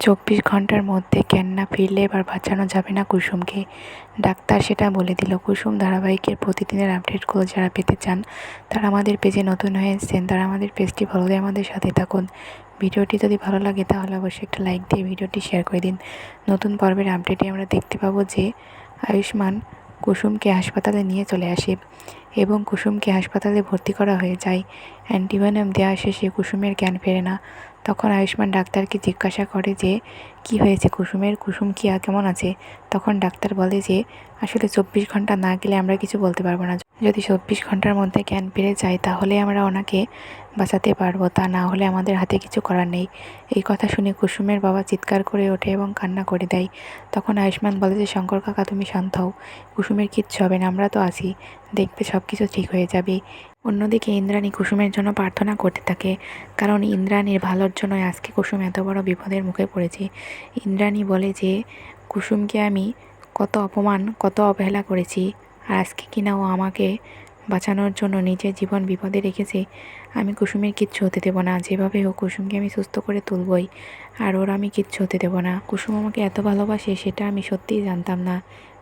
চব্বিশ ঘণ্টার মধ্যে জ্ঞান না ফিরলে এবার বাঁচানো যাবে না কুসুমকে। ডাক্তার সেটা বলে দিল। কুসুম ধারাবাহিকের প্রতিদিনের আপডেটগুলো যারা পেতে চান, তারা আমাদের পেজে নতুন হয়ে এসেছেন, তারা আমাদের পেজটি ফলো দিয়ে আমাদের সাথে থাকুন। ভিডিওটি যদি ভালো লাগে, তাহলে অবশ্যই একটা লাইক দিয়ে ভিডিওটি শেয়ার করে দিন। নতুন পর্বের আপডেটে আমরা দেখতে পাবো যে আয়ুষ্মান কুসুমকে হাসপাতালে নিয়ে চলে আসে এবং কুসুমকে হাসপাতালে ভর্তি করা হয়ে যায়। অ্যান্টিভেনাম দেওয়া শেষে কুসুমের জ্ঞান ফেরে না। তখন আয়ুষ্মান ডাক্তারকে জিজ্ঞাসা করে যে, কি হয়েছে কুসুমের? কুসুম কি কেমন আছে? তখন ডাক্তার বলে যে, আসলে চব্বিশ ঘণ্টা না গেলে আমরা কিছু বলতে পারব না। যদি চব্বিশ ঘণ্টার মধ্যে জ্ঞান ফিরে যায়, তাহলে আমরা ওনাকে বাঁচাতে পারব। তা না হলে আমাদের হাতে কিছু করার নেই। এই কথা শুনে কুসুমের বাবা চিৎকার করে ওঠে এবং কান্না করে দেয়। তখন আয়ুষ্মান বলে যে, শঙ্কর কাকা, তুমি শান্ত হও। কুসুমের কিচ্ছু হবে না, আমরা তো আছি। দেখবে সব কিছু ঠিক হয়ে যাবে। অন্যদিকে ইন্দ্রাণী কুসুমের জন্য প্রার্থনা করতে থাকে, কারণ ইন্দ্রাণীর ভালোর জন্যই আজকে কুসুম এত বড় বিপদের মুখে পড়েছে। ইন্দ্রাণী বলে যে, কুসুমকে আমি কত অপমান, কত অবহেলা করেছি, আর আজকে কিনা ও আমাকে বাঁচানোর জন্য নিজের জীবন বিপদে রেখেছে, আমি কুসুমের কিচ্ছু হতে দেবো না। যেভাবে হোক কুসুমকে আমি সুস্থ করে তুলবই, আর ওর আমি কিচ্ছু হতে দেবো না। কুসুম আমাকে এত ভালোবাসে, সেটা আমি সত্যিই জানতাম না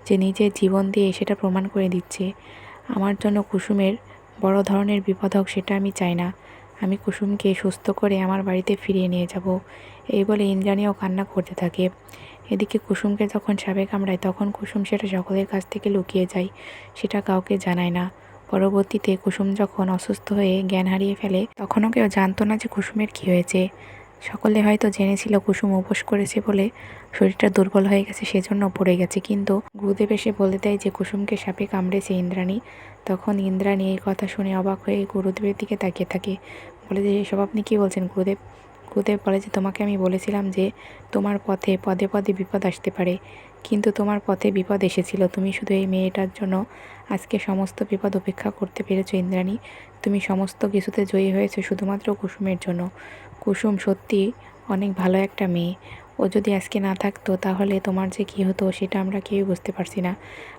যে নিজের জীবন দিয়ে সেটা প্রমাণ করে দিচ্ছে। আমার জন্য কুসুমের বড় ধরনের বিপদ হোক, সেটা আমি চাই না। আমি কুসুমকে সুস্থ করে আমার বাড়িতে ফিরিয়ে নিয়ে যাব, এই বলে ইন্দ্রাণীও কান্না করতে থাকে। এদিকে কুসুমকে যখন সাপে কামড়ায়, তখন কুসুম সেটা সকলের কাছ থেকে লুকিয়ে যায়, সেটা কাউকে জানায় না। পরবর্তীতে কুসুম যখন অসুস্থ হয়ে জ্ঞান হারিয়ে ফেলে, তখনও কেউ জানতো না যে কুসুমের কী হয়েছে। সকলে হয়তো জেনেছিল কুসুম উপোস করেছে বলে শরীরটা দুর্বল হয়ে গেছে, সেজন্য পড়ে গেছে। কিন্তু গুরুদেব এসে বলে দেয় যে কুসুমকে সাপে কামড়েছে ইন্দ্রাণী। তখন ইন্দ্রাণী এই কথা শুনে অবাক হয়ে গুরুদেবের দিকে তাকিয়ে থাকে। বলে যে, এসব আপনি কী বলছেন গুরুদেব? গুরুদেব বলে যে, তোমাকে আমি বলেছিলাম যে, তোমার পথে পদে পদে বিপদ আসতে পারে। কিন্তু তোমার পথে বিপদ এসেছিল। তুমি শুধু এই মেয়েটার জন্য আজকে সমস্ত বিপদ উপেক্ষা করতে পেরেছ ইন্দ্রাণী। তুমি সমস্ত কিছুতে জয়ী হয়েছে শুধুমাত্র কুসুমের জন্য। কুসুম সত্যি অনেক ভালো একটা মেয়ে। ও যদি আজকে না থাকতো, তাহলে তোমার যে কী হতো সেটা আমরা কেউই বুঝতে পারছি না।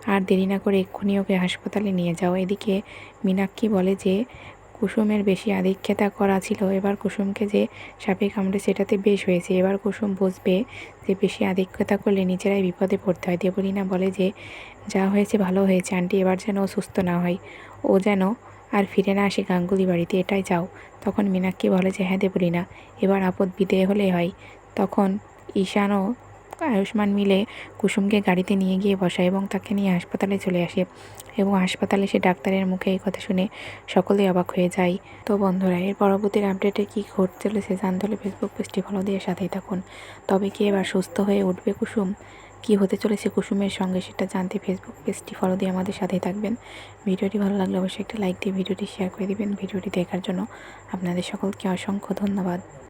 আর দেরি না করে এক্ষুনি ওকে হাসপাতালে নিয়ে যাও। এদিকে মীনাক্ষী বলে যে, কুসুমের বেশি আধিক্যতা করা ছিল, এবার কুসুমকে যে সাপে কামড়ে সেটাতে বেশ হয়েছে। এবার কুসুম বুঝবে যে বেশি আধিক্যতা করলে নিজেরাই বিপদে পড়তে হয়। দেবলীনা বলে যে, যা হয়েছে ভালো হয়েছে, আন্টি, এবার যেন ও সুস্থ না হয়। ও যেন আর ফিরে না আসে গাঙ্গুলি বাড়িতে, এটাই যাও। তখন মীনাক্ষী বলে যে হ্যাঁ দেবলীনা, এবার আপদ বিদেয় হলেই হয়। তখন ঈশানও আয়ুষ্মান মিলে কুসুমকে গাড়িতে নিয়ে গিয়ে বসায় এবং তাকে নিয়ে হাসপাতালে চলে আসে। এবং হাসপাতালে সে ডাক্তারের মুখে এই কথা শুনে সকলেই অবাক হয়ে যায়। তো বন্ধুরা, এর পরবর্তীর আপডেটে কী ঘটতে চলেছে জানতে হলে ফেসবুক পেজটি ফলো দিয়ে সাথেই থাকুন। তবে কি এবার সুস্থ হয়ে উঠবে কুসুম? কি হতে চলেছে কুসুমের সঙ্গে সেটা জানতে ফেসবুক পেজটি ফলো দিয়ে আমাদের সাথেই থাকবেন। ভিডিওটি ভালো লাগলে অবশ্যই একটা লাইক দিয়ে ভিডিওটি শেয়ার করে দিবেন। ভিডিওটি দেখার জন্য আপনাদের সকলকে অসংখ্য ধন্যবাদ।